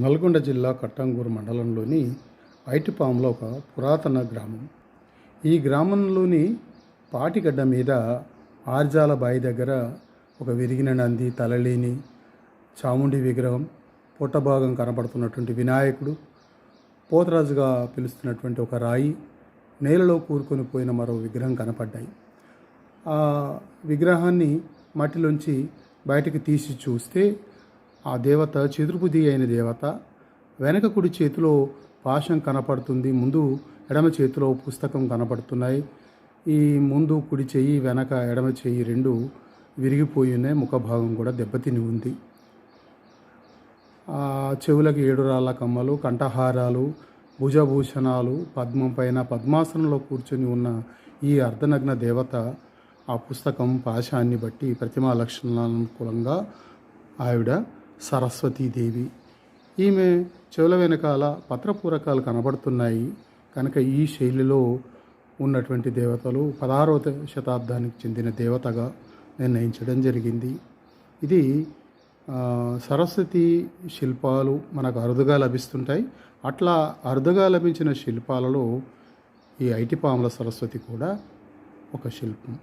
నల్గొండ జిల్లా కట్టంగూరు మండలంలోని ఐటిపాములో ఒక పురాతన గ్రామం. ఈ గ్రామంలోని పాటిగడ్డ మీద ఆర్జాల బాయి దగ్గర ఒక విరిగిన నంది తలలేని చాముండి విగ్రహం పుట్టభాగం కనపడుతున్నటువంటి వినాయకుడు పోతరాజుగా పిలుస్తున్నటువంటి ఒక రాయి నేలలో కూరుకొని పోయిన మరో విగ్రహం కనపడ్డాయి. ఆ విగ్రహాన్ని మట్టిలోంచి బయటికి తీసి చూస్తే ఆ దేవత చతుర్బుద్ధి అయిన దేవత వెనక కుడి చేతిలో పాశం కనపడుతుంది ముందు ఎడమ చేతిలో పుస్తకం కనపడుతున్నాయి. ఈ ముందు కుడి చెయ్యి వెనక ఎడమ చెయ్యి రెండు విరిగిపోయి ఉన్నాయి. ముఖభాగం కూడా దెబ్బతిని ఉంది. ఆ చెవులకు ఏడు రాళ్ళ కమ్మలు కంఠహారాలు భుజభూషణాలు పద్మం పైన పద్మాసనంలో కూర్చొని ఉన్న ఈ అర్ధనగ్న దేవత ఆ పుస్తకం పాశాన్ని బట్టి ప్రతిమా లక్షణానుకూలంగా ఆవిడ సరస్వతీదేవి. ఈమె చెవుల వెనకాల పత్రపూరకాలు కనబడుతున్నాయి. కనుక ఈ శైలిలో ఉన్నటువంటి దేవతలు పదహారవ శతాబ్దానికి చెందిన దేవతగా నిర్ణయించడం జరిగింది. ఇది సరస్వతి శిల్పాలు మనకు అరుదుగా లభిస్తుంటాయి. అట్లా అరుదుగా లభించిన శిల్పాలలో ఈ ఐటిపాముల సరస్వతి కూడా ఒక శిల్పం.